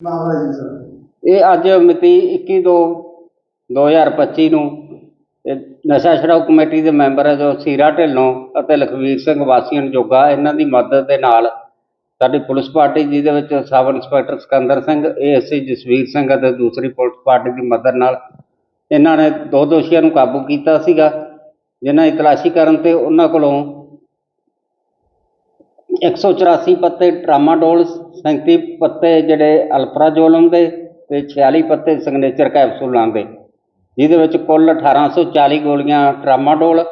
ਮਾਮਲਾ ਜੀ ਸਰ। ਇਹ ਅੱਜ ਮਿਤੀ 21 ਦੋ 2025 ਨੂੰ ਇਹ ਨਸ਼ਾ ਛਡਾਊ ਕਮੇਟੀ ਦੇ ਮੈਂਬਰ ਜੋ ਸੀਰਾ ਢਿੱਲੋਂ ਅਤੇ ਲਖਵੀਰ ਸਿੰਘ ਵਾਸੀਆਂ ਜੋਗਾ ਇਹਨਾਂ ਦੀ ਮਦਦ ਦੇ ਨਾਲ ਸਾਡੀ ਪੁਲਿਸ ਪਾਰਟੀ, ਜਿਹਦੇ ਵਿੱਚ sub inspector Sikandar Singh, ASI Jasvir Singh ਅਤੇ ਦੂਸਰੀ ਪੁਲਿਸ ਪਾਰਟੀ ਦੀ ਮਦਦ ਨਾਲ ਇਹਨਾਂ ਨੇ ਦੋ ਦੋਸ਼ੀਆਂ ਨੂੰ ਕਾਬੂ ਕੀਤਾ ਸੀਗਾ, ਜਿਨ੍ਹਾਂ ਦੀ ਤਲਾਸ਼ੀ ਕਰਨ ਤੇ ਉਹਨਾਂ ਕੋਲੋਂ 184 ਪੱਤੇ ਟਰਾਮਾਡੋਲ 37 ਪੱਤੇ ਜਿਹੜੇ ਅਲਪਰਾਜ਼ੋਲਮ ਦੇ ਤੇ 46 ਪੱਤੇ ਸਿਗਨੇਚਰ ਕੈਪਸੂਲਾਂ ਦੇ। ਜਿਹਦੇ ਵਿੱਚ ਕੁੱਲ 1840 ਗੋਲੀਆਂ ਟਰਾਮਾਡੋਲ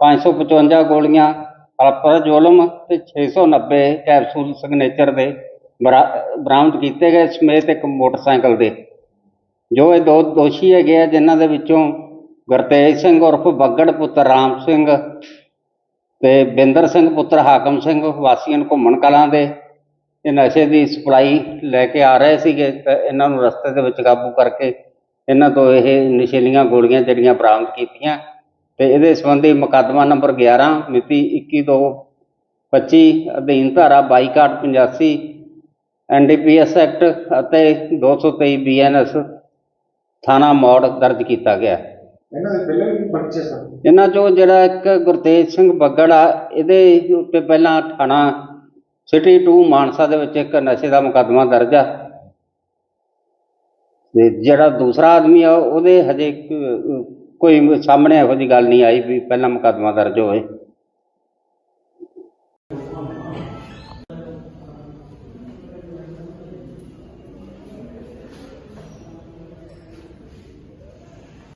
555 ਗੋਲੀਆਂ ਅਲਪਰਾਜ਼ੋਲਮ ਤੇ 690 ਕੈਪਸੂਲ ਸਿਗਨੇਚਰ ਦੇ ਬਰਾ- ਬਰਾਮਦ ਕੀਤੇ ਗਏ ਸਮੇਤ ਇੱਕ ਮੋਟਰਸਾਈਕਲ ਦੇ। ਜੋ ਇਹ ਦੋ ਦੋਸ਼ੀ ਹੈਗੇ ਆ, ਜਿਨ੍ਹਾਂ ਦੇ ਵਿੱਚੋਂ ਗੁਰਤੇਜ ਸਿੰਘ ਉਰਫ ਬੱਗੜ ਪੁੱਤਰ ਰਾਮ ਸਿੰਘ ਤੇ ਬਿੰਦਰ ਸਿੰਘ ਪੁੱਤਰ ਹਾਕਮ ਸਿੰਘ ਵਾਸੀਆਂ ਘੁੰਮਣ ਕਲਾਂ ਦੇ ਇਹ ਨਸ਼ੇ ਦੀ ਸਪਲਾਈ ਲੈ ਕੇ ਆ ਰਹੇ ਸੀਗੇ ਤੇ ਇਹਨਾਂ ਨੂੰ ਰਸਤੇ ਦੇ ਵਿੱਚ ਕਾਬੂ ਕਰਕੇ ਇਹਨਾਂ ਤੋਂ ਇਹ ਨਸ਼ੀਲੀਆਂ ਗੋਲੀਆਂ ਜਿਹੜੀਆਂ ਬਰਾਮਦ ਕੀਤੀਆਂ ਤੇ ਇਹਦੇ ਸੰਬੰਧੀ ਮੁਕੱਦਮਾ ਨੰਬਰ 11 ਮਿਤੀ 21 ਦੋ 25 ਅਧੀਨ ਧਾਰਾ 2285 ਐਨਡੀਪੀਐਸ ਐਕਟ ਅਤੇ 223 ਬੀਐਨਐਸ ਥਾਣਾ ਮੌੜ ਦਰਜ ਕੀਤਾ ਗਿਆ। ਇਹਨਾਂ ਦੇ ਪਹਿਲਾਂ ਵੀ ਬੱਚੇ ਸਨ? ਇਹਨਾਂ ਚੋਂ ਜਿਹੜਾ ਇੱਕ ਗੁਰਤੇਜ ਸਿੰਘ ਬੱਗੜ ਆ ਇਹਦੇ ਉੱਤੇ ਪਹਿਲਾਂ ਥਾਣਾ ਸਿਟੀ 2 ਮਾਨਸਾ ਦੇ ਵਿੱਚ ਇੱਕ ਨਸ਼ੇ ਦਾ ਮੁਕੱਦਮਾ ਦਰਜ ਆ। ਤੇ ਜਿਹੜਾ ਦੂਸਰਾ ਆਦਮੀ ਆ, ਉਹਦੇ ਹਜੇ ਕੋਈ ਸਾਹਮਣੇ ਇਹੋ ਜਿਹੀ ਗੱਲ ਨਹੀਂ ਆਈ ਵੀ ਪਹਿਲਾਂ ਮੁਕੱਦਮਾ ਦਰਜ ਹੋਵੇ।